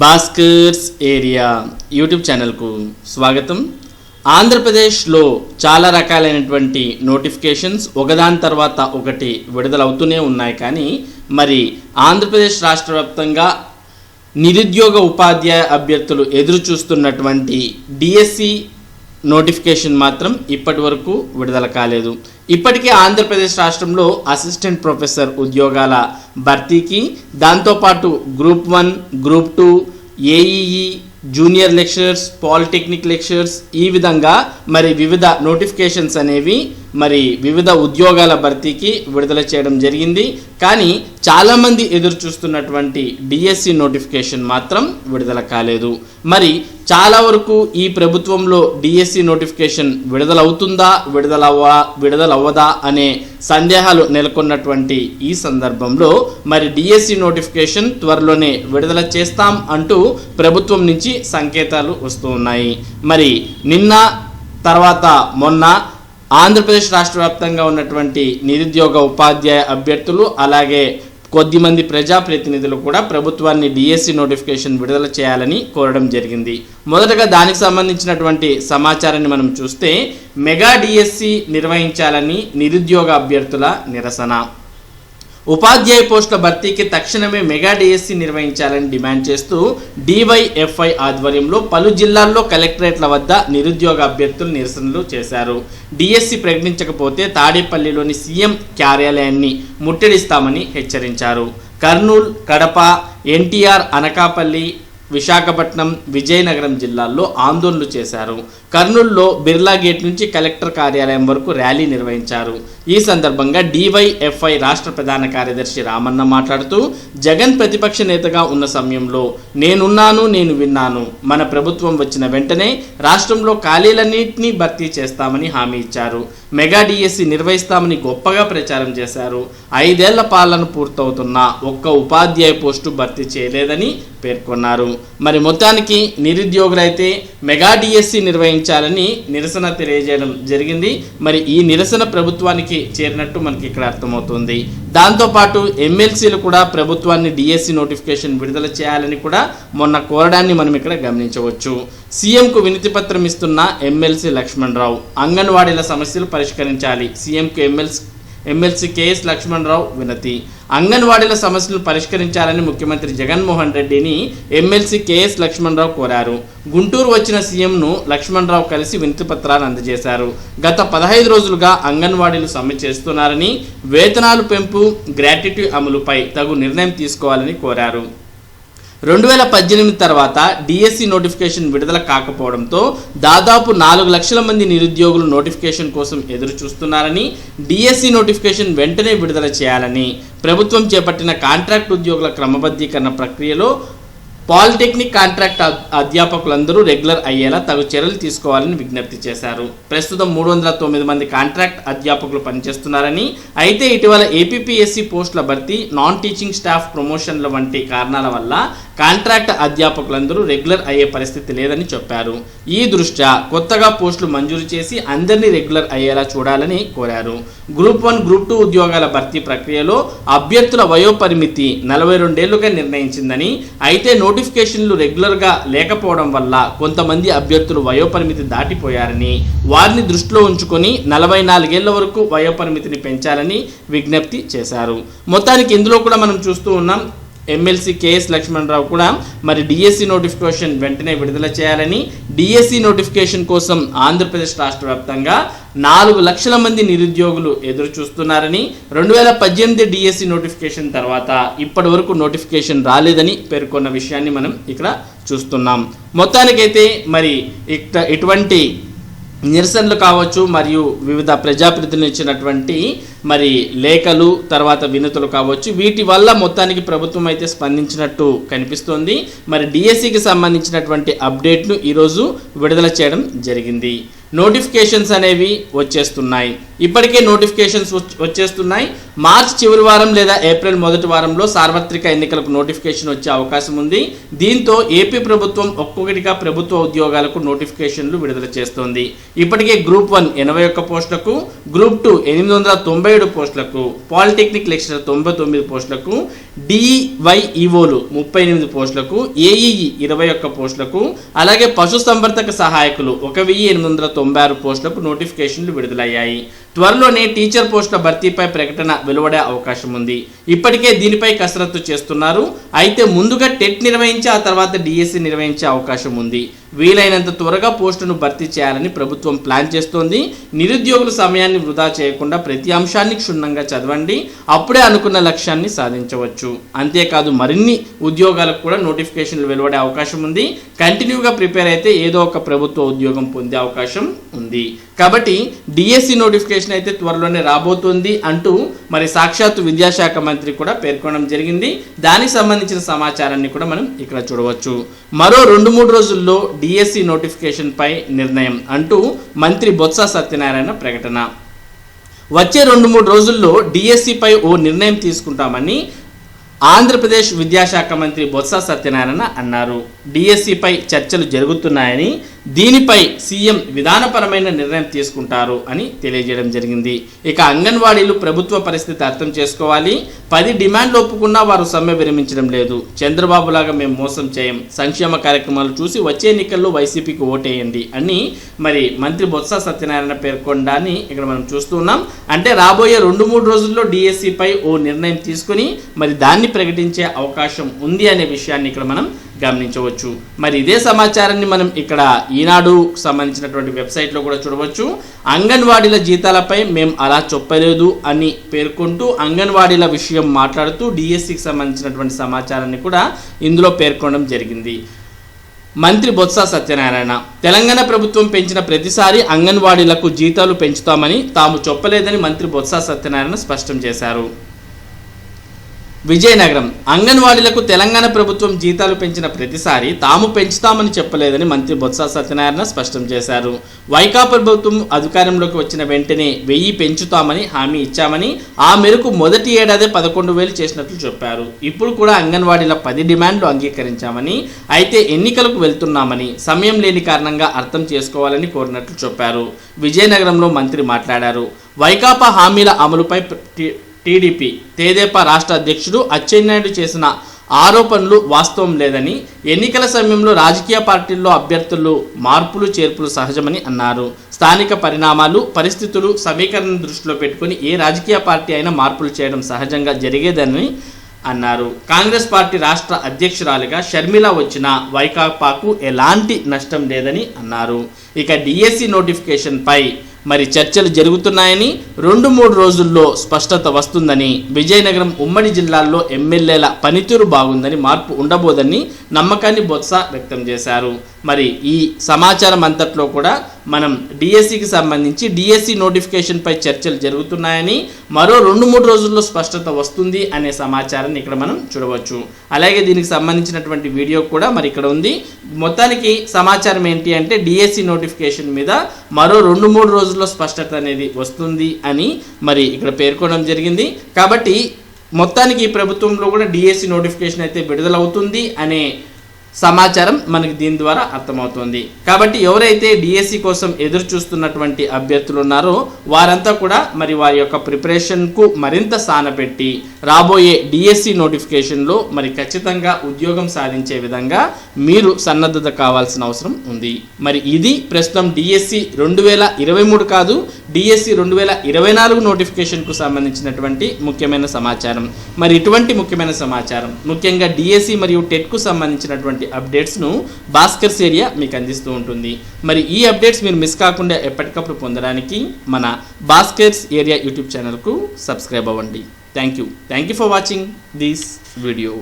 Bhaskar's area YouTube ఛానల్కు స్వాగతం. ఆంధ్రప్రదేశ్లో చాలా రకాలైనటువంటి నోటిఫికేషన్స్ ఒకదాని తర్వాత ఒకటి విడుదలవుతూనే ఉన్నాయి కానీ మరి ఆంధ్రప్రదేశ్ రాష్ట్ర వ్యాప్తంగా నిరుద్యోగ ఉపాధ్యాయ అభ్యర్థులు ఎదురు చూస్తున్నటువంటి డిఎస్సి నోటిఫికేషన్ మాత్రం ఇప్పటి వరకు విడుదల కాలేదు. ఇప్పటికే ఆంధ్రప్రదేశ్ రాష్ట్రంలో అసిస్టెంట్ ప్రొఫెసర్ ఉద్యోగాల భర్తీకి దాంతోపాటు group one group two AEE junior lecturers polytechnic lecturers ఈ విధంగా మరి వివిధ నోటిఫికేషన్స్ అనేవి మరి వివిధ ఉద్యోగాల భర్తీకి విడుదల చేయడం జరిగింది. కానీ చాలామంది ఎదురు చూస్తున్నటువంటి డిఎస్సి నోటిఫికేషన్ మాత్రం విడుదల కాలేదు. మరి చాలా వరకు ఈ ప్రభుత్వంలో డిఎస్సి నోటిఫికేషన్ విడుదలవుతుందా విడుదలవ్వా విడుదలవ్వదా అనే సందేహాలు నెలకొన్నటువంటి ఈ సందర్భంలో మరి డిఎస్సి నోటిఫికేషన్ త్వరలోనే విడుదల చేస్తాం అంటూ ప్రభుత్వం నుంచి సంకేతాలు వస్తూ ఉన్నాయి. మరి నిన్న తర్వాత మొన్న ఆంధ్రప్రదేశ్ రాష్ట్ర వ్యాప్తంగా ఉన్నటువంటి నిరుద్యోగ ఉపాధ్యాయ అభ్యర్థులు అలాగే కొద్దిమంది ప్రజాప్రతినిధులు కూడా ప్రభుత్వాన్ని డిఎస్సి నోటిఫికేషన్ విడుదల చేయాలని కోరడం జరిగింది. మొదటగా దానికి సంబంధించినటువంటి సమాచారాన్ని మనం చూస్తే మెగా డిఎస్సి నిర్వహించాలని నిరుద్యోగ అభ్యర్థుల నిరసన. ఉపాధ్యాయ పోస్టుల భర్తీకి తక్షణమే మెగా డిఎస్సి నిర్వహించాలని డిమాండ్ చేస్తూ డివైఎఫ్ఐ ఆధ్వర్యంలో పలు జిల్లాల్లో కలెక్టరేట్ల వద్ద నిరుద్యోగ అభ్యర్థులు నిరసనలు చేశారు. డిఎస్సి ప్రకటించకపోతే తాడేపల్లిలోని సీఎం కార్యాలయాన్ని ముట్టడిస్తామని హెచ్చరించారు. కర్నూలు కడప ఎన్టీఆర్ అనకాపల్లి విశాఖపట్నం విజయనగరం జిల్లాల్లో ఆందోళనలు చేశారు. కర్నూలులో బిర్లా గేట్ నుంచి కలెక్టర్ కార్యాలయం వరకు ర్యాలీ నిర్వహించారు. ఈ సందర్భంగా డివైఎఫ్ఐ రాష్ట్ర ప్రధాన కార్యదర్శి రామన్న మాట్లాడుతూ జగన్ ప్రతిపక్ష నేతగా ఉన్న సమయంలో నేనున్నాను నేను విన్నాను. మన ప్రభుత్వం వచ్చిన వెంటనే రాష్ట్రంలో ఖాళీలన్నింటినీ భర్తీ చేస్తామని హామీ ఇచ్చారు. మెగా డిఎస్సి నిర్వహిస్తామని గొప్పగా ప్రచారం చేశారు. ఐదేళ్ళ పాలన పూర్తవుతున్న ఒక్క ఉపాధ్యాయ పోస్టు భర్తీ చేయలేదని పేర్కొన్నారు. మరి మొత్తానికి నిరుద్యోగులైతే మెగా డిఎస్సి నిర్వహించాలని నిరసన తెలియజేయడం జరిగింది. మరి ఈ నిరసన ప్రభుత్వానికి చేరినట్టు మనకి ఇక్కడ అర్థమవుతుంది. దాంతోపాటు ఎమ్మెల్సీలు కూడా ప్రభుత్వాన్ని డిఎస్సి నోటిఫికేషన్ విడుదల చేయాలని కూడా మొన్న కోరడాన్ని మనం ఇక్కడ గమనించవచ్చు. సీఎంకు వినతి పత్రం ఇస్తున్న ఎమ్మెల్సీ లక్ష్మణ్ రావు అంగన్వాడీల సమస్యలు పరిష్కరించాలి. సీఎంకు ఎమ్మెల్సీ ఎమ్మెల్సీ కేఎస్ లక్ష్మణరావు వినతి. అంగన్వాడీల సమస్యలు పరిష్కరించాలని ముఖ్యమంత్రి జగన్మోహన్ రెడ్డిని ఎమ్మెల్సీ కేఎస్ లక్ష్మణరావు కోరారు. గుంటూరు వచ్చిన సీఎంను లక్ష్మణరావు కలిసి వినతి పత్రాలు అందజేశారు. గత పదహైదు రోజులుగా అంగన్వాడీలు సమ్మె చేస్తున్నారని వేతనాలు పెంపు గ్రాట్యుటీ అమలుపై తగు నిర్ణయం తీసుకోవాలని కోరారు. రెండు వేల పద్దెనిమిది తర్వాత డిఎస్సి నోటిఫికేషన్ విడుదల కాకపోవడంతో దాదాపు నాలుగు లక్షల మంది నిరుద్యోగులు నోటిఫికేషన్ కోసం ఎదురు చూస్తున్నారని డిఎస్సి నోటిఫికేషన్ వెంటనే విడుదల చేయాలని ప్రభుత్వం చేపట్టిన కాంట్రాక్ట్ ఉద్యోగుల క్రమబద్ధీకరణ ప్రక్రియలో పాలిటెక్నిక్ కాంట్రాక్ట్ అద్- అధ్యాపకులందరూ రెగ్యులర్ అయ్యేలా తగు చర్యలు తీసుకోవాలని విజ్ఞప్తి చేశారు. ప్రస్తుతం మూడు వందల తొమ్మిది మంది కాంట్రాక్ట్ అధ్యాపకులు పనిచేస్తున్నారని అయితే ఇటీవల ఏపీపీఎస్సీ పోస్టుల భర్తీ నాన్ టీచింగ్ స్టాఫ్ ప్రమోషన్ల వంటి కారణాల వల్ల కాంట్రాక్ట్ అధ్యాపకులందరూ రెగ్యులర్ అయ్యే పరిస్థితి లేదని చెప్పారు. ఈ దృష్ట్యా కొత్తగా పోస్టులు మంజూరు చేసి అందరినీ రెగ్యులర్ అయ్యేలా చూడాలని కోరారు. గ్రూప్ వన్ గ్రూప్ టూ ఉద్యోగాల భర్తీ ప్రక్రియలో అభ్యర్థుల వయోపరిమితి నలభై రెండేళ్ళుగా నిర్ణయించిందని అయితే నోటిఫికేషన్లు రెగ్యులర్గా లేకపోవడం వల్ల కొంతమంది అభ్యర్థులు వయోపరిమితి దాటిపోయారని వారిని దృష్టిలో ఉంచుకొని నలభై నాలుగేళ్ళ వరకు వయోపరిమితిని పెంచాలని విజ్ఞప్తి చేశారు. మొత్తానికి ఇందులో కూడా మనం చూస్తూ ఉన్నాం ఎమ్మెల్సీ కేఎస్ లక్ష్మణరావు కూడా మరి డిఎస్సి నోటిఫికేషన్ వెంటనే విడుదల చేయాలని డిఎస్సి నోటిఫికేషన్ కోసం ఆంధ్రప్రదేశ్ రాష్ట్ర వ్యాప్తంగా నాలుగు లక్షల మంది నిరుద్యోగులు ఎదురు చూస్తున్నారని రెండు వేల పద్దెనిమిది డిఎస్సి నోటిఫికేషన్ తర్వాత ఇప్పటి వరకు నోటిఫికేషన్ రాలేదని పేర్కొన్న విషయాన్ని మనం ఇక్కడ చూస్తున్నాం. మొత్తానికైతే మరి ఇక ఇటువంటి నిరసనలు కావచ్చు మరియు వివిధ ప్రజాప్రతినిధులు ఇచ్చినటువంటి మరి లేఖలు తర్వాత వినతులు కావచ్చు వీటి వల్ల మొత్తానికి ప్రభుత్వం అయితే స్పందించినట్టు కనిపిస్తోంది. మరి డిఎస్సికి సంబంధించినటువంటి అప్డేట్ను ఈరోజు విడుదల చేయడం జరిగింది. నోటిఫికేషన్స్ అనేవి వచ్చేస్తున్నాయి. ఇప్పటికే నోటిఫికేషన్స్ వచ్చేస్తున్నాయి. మార్చ్ చివరి వారం లేదా ఏప్రిల్ మొదటి వారంలో సార్వత్రిక ఎన్నికలకు నోటిఫికేషన్ వచ్చే అవకాశం ఉంది. దీంతో ఏపీ ప్రభుత్వం ఒక్కొక్కటిగా ప్రభుత్వ ఉద్యోగాలకు నోటిఫికేషన్లు విడుదల చేస్తోంది. ఇప్పటికే గ్రూప్ వన్ ఎనభై ఒక్క పోస్టులకు గ్రూప్ టూ ఎనిమిది వందల తొంభై డెబ్బై ఏడు పోస్టులకు పాలిటెక్నిక్ లెక్చరర్ తొంభై తొమ్మిది పోస్టులకు డివైఈఓలు ముప్పై ఎనిమిది పోస్టులకు ఏఈఈ ఇరవై ఒక్క పోస్టులకు అలాగే పశుసంవర్ధక సహాయకులు ఒక వెయ్యి ఎనిమిది వందల తొంభై ఆరు పోస్టులకు నోటిఫికేషన్లు విడుదలయ్యాయి. త్వరలోనే టీచర్ పోస్టుల భర్తీపై ప్రకటన వెలువడే అవకాశం ఉంది. ఇప్పటికే దీనిపై కసరత్తు చేస్తున్నారు. అయితే ముందుగా టెట్ నిర్వహించి ఆ తర్వాత డిఎస్సి నిర్వహించే అవకాశం ఉంది. వీలైనంత త్వరగా పోస్టును భర్తీ చేయాలని ప్రభుత్వం ప్లాన్ చేస్తోంది. నిరుద్యోగుల సమయాన్ని వృధా చేయకుండా ప్రతి అంశాన్ని క్షుణ్ణంగా చదవండి. అప్పుడే అనుకున్న లక్ష్యాన్ని సాధించవచ్చు. అంతేకాదు మరిన్ని ఉద్యోగాలకు కూడా నోటిఫికేషన్లు వెలువడే అవకాశం ఉంది. కంటిన్యూగా ప్రిపేర్ అయితే ఏదో ఒక ప్రభుత్వ ఉద్యోగం పొందే అవకాశం ఉంది. కాబట్టి డిఎస్సి నోటిఫికేషన్ అయితే త్వరలోనే రాబోతుంది అంటూ మరి సాక్షాత్తు విద్యాశాఖ మంత్రి కూడా పేర్కొనడం జరిగింది. దానికి సంబంధించిన సమాచారాన్ని కూడా మనం ఇక్కడ చూడవచ్చు. మరో రెండు మూడు రోజుల్లో డిఎస్సి నోటిఫికేషన్పై నిర్ణయం అంటూ మంత్రి బొత్స సత్యనారాయణ ప్రకటన. వచ్చే రెండు మూడు రోజుల్లో డిఎస్సిపై ఓ నిర్ణయం తీసుకుంటామని ఆంధ్రప్రదేశ్ విద్యాశాఖ మంత్రి బొత్స సత్యనారాయణ అన్నారు. డిఎస్సిపై చర్చలు జరుగుతున్నాయని దీనిపై సీఎం విధానపరమైన నిర్ణయం తీసుకుంటారు అని తెలియజేయడం జరిగింది. ఇక అంగన్వాడీలు ప్రభుత్వ పరిస్థితి అర్థం చేసుకోవాలి. పది డిమాండ్లు ఒప్పుకున్నా వారు సమ్మె విరమించడం లేదు. చంద్రబాబు లాగా మేము మోసం చేయం. సంక్షేమ కార్యక్రమాలు చూసి వచ్చే ఎన్నికల్లో వైసీపీకి ఓటేయండి అని మరి మంత్రి బొత్స సత్యనారాయణ పేర్కొనడాన్ని ఇక్కడ మనం చూస్తున్నాం అంటే రాబోయే రెండు మూడు రోజుల్లో డిఎస్సిపై ఓ నిర్ణయం తీసుకుని మరి దాన్ని ప్రకటించే అవకాశం ఉంది అనే విషయాన్ని ఇక్కడ మనం గమనించవచ్చు. మరి ఇదే సమాచారాన్ని మనం ఇక్కడ ఈనాడు సంబంధించినటువంటి వెబ్సైట్లో కూడా చూడవచ్చు. అంగన్వాడీల జీతాలపై మేము అలా చెప్పలేదు అని పేర్కొంటూ అంగన్వాడీల విషయం మాట్లాడుతూ డిఎస్సికి సంబంధించినటువంటి సమాచారాన్ని కూడా ఇందులో పేర్కొనడం జరిగింది. మంత్రి బొత్స సత్యనారాయణ తెలంగాణ ప్రభుత్వం పెంచిన ప్రతిసారి అంగన్వాడీలకు జీతాలు పెంచుతామని తాము చెప్పలేదని మంత్రి బొత్స సత్యనారాయణ స్పష్టం చేశారు. విజయనగరం. అంగన్వాడీలకు తెలంగాణ ప్రభుత్వం జీతాలు పెంచిన ప్రతిసారి తాము పెంచుతామని చెప్పలేదని మంత్రి బొత్స సత్యనారాయణ స్పష్టం చేశారు. వైకాపా ప్రభుత్వం అధికారంలోకి వచ్చిన వెంటనే వెయ్యి పెంచుతామని హామీ ఇచ్చామని ఆ మేరకు మొదటి ఏడాదే పదకొండు వేలు చేసినట్లు చెప్పారు. ఇప్పుడు కూడా అంగన్వాడీల పది డిమాండ్లు అంగీకరించామని అయితే ఎన్నికలకు వెళ్తున్నామని సమయం లేని కారణంగా అర్థం చేసుకోవాలని కోరినట్లు చెప్పారు. విజయనగరంలో మంత్రి మాట్లాడారు. వైకాపా హామీల అమలుపై టీడీపీ తేదేపా రాష్ట్ర అధ్యక్షుడు అచ్చెన్నాయుడు చేసిన ఆరోపణలు వాస్తవం లేదని ఎన్నికల సమయంలో రాజకీయ పార్టీల్లో అభ్యర్థులు మార్పులు చేర్పులు సహజమని అన్నారు. స్థానిక పరిణామాలు పరిస్థితులు సమీకరణ దృష్టిలో పెట్టుకుని ఏ రాజకీయ పార్టీ అయినా మార్పులు చేయడం సహజంగా జరిగేదని అన్నారు. కాంగ్రెస్ పార్టీ రాష్ట్ర అధ్యక్షురాలిగా షర్మిల వచ్చిన వైకాపాకు ఎలాంటి నష్టం లేదని అన్నారు. ఇక డిఎస్సి నోటిఫికేషన్పై మరి చర్చలు జరుగుతున్నాయని రెండు మూడు రోజుల్లో స్పష్టత వస్తుందని విజయనగరం ఉమ్మడి జిల్లాల్లో ఎమ్మెల్యేల పనితీరు బాగుందని మార్పు ఉండబోదని నమ్మకాన్ని బొత్స వ్యక్తం చేశారు. మరి ఈ సమాచారం అంతట్లో కూడా మనం డిఎస్సికి సంబంధించి డిఎస్సి నోటిఫికేషన్పై చర్చలు జరుగుతున్నాయని మరో రెండు మూడు రోజుల్లో స్పష్టత వస్తుంది అనే సమాచారాన్ని ఇక్కడ మనం చూడవచ్చు. అలాగే దీనికి సంబంధించినటువంటి వీడియో కూడా మరి ఇక్కడ ఉంది. మొత్తానికి సమాచారం ఏంటి అంటే డిఎస్సి నోటిఫికేషన్ మీద మరో రెండు మూడు రోజుల్లో స్పష్టత అనేది వస్తుంది అని మరి ఇక్కడ పేర్కొనడం జరిగింది. కాబట్టి మొత్తానికి ఈ ప్రభుత్వంలో కూడా డిఎస్సి నోటిఫికేషన్ అయితే విడుదలవుతుంది అనే సమాచారం మనకి దీని ద్వారా అర్థమవుతుంది. కాబట్టి ఎవరైతే డిఎస్సి కోసం ఎదురు చూస్తున్నటువంటి అభ్యర్థులు ఉన్నారో వారంతా కూడా మరి వారి యొక్క ప్రిపరేషన్కు మరింత సానపెట్టి రాబోయే డిఎస్సి నోటిఫికేషన్లో మరి ఖచ్చితంగా ఉద్యోగం సాధించే విధంగా మీరు సన్నద్ధత కావాల్సిన అవసరం ఉంది. మరి ఇది ప్రస్తుతం డిఎస్సి రెండు వేల ఇరవై మూడు కాదు డిఎస్సి రెండు వేల ఇరవై నాలుగు నోటిఫికేషన్కు సంబంధించినటువంటి ముఖ్యమైన సమాచారం. మరి ఇటువంటి ముఖ్యమైన సమాచారం ముఖ్యంగా డిఎస్సి మరియు టెట్కు సంబంధించినటువంటి సంబంధించినటువంటి అప్డేట్స్ను భాస్కర్స్ ఏరియా మీకు అందిస్తూ ఉంటుంది. మరి ఈ అప్డేట్స్ మీరు మిస్ కాకుండా ఎప్పటికప్పుడు పొందడానికి మన భాస్కర్స్ ఏరియా యూట్యూబ్ ఛానల్కు సబ్స్క్రైబ్ అవ్వండి. Thank you. Thank you for watching this video.